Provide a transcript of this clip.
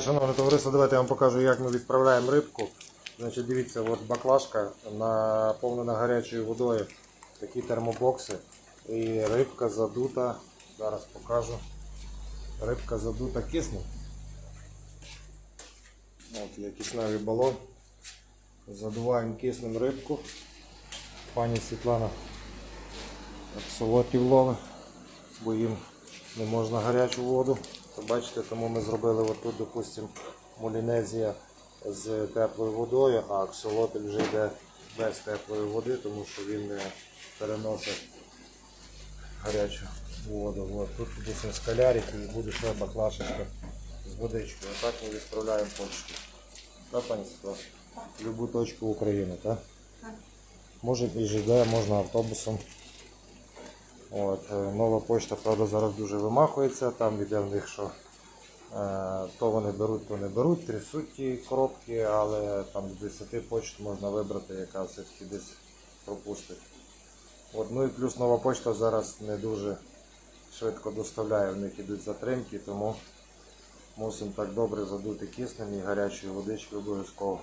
Шановне товариство, давайте я вам покажу, як ми відправляємо рибку. Значить, дивіться, от баклажка наповнена гарячою водою. Такі термобокси. І рибка задута. Зараз покажу. Рибка задута киснем. От є кисневий балон. Задуваємо киснем рибку. Пані Світлана солотів ловить, бо їм не можна гарячу воду. Бачите, тому ми зробили отут, допустимо, мулінезія з теплою водою, а аксолотель вже йде без теплої води, тому що він не переносить гарячу воду. От, тут, допустимо, скалярик і буде ще баклашечка з водичкою. Отак ми відправляємо почту. Так, пані Світлана? Любу точку України, так? Може і ЖД, можна автобусом. От, е, нова почта, правда, зараз дуже вимахується, там іде в них, що е, то вони беруть, то не беруть, трясуть ті коробки, але там з 10 почт можна вибрати, яка все-таки десь пропустить. От, ну і плюс нова почта зараз не дуже швидко доставляє, в них ідуть затримки, тому мусимо так добре задути киснем і гарячої водички обов'язково.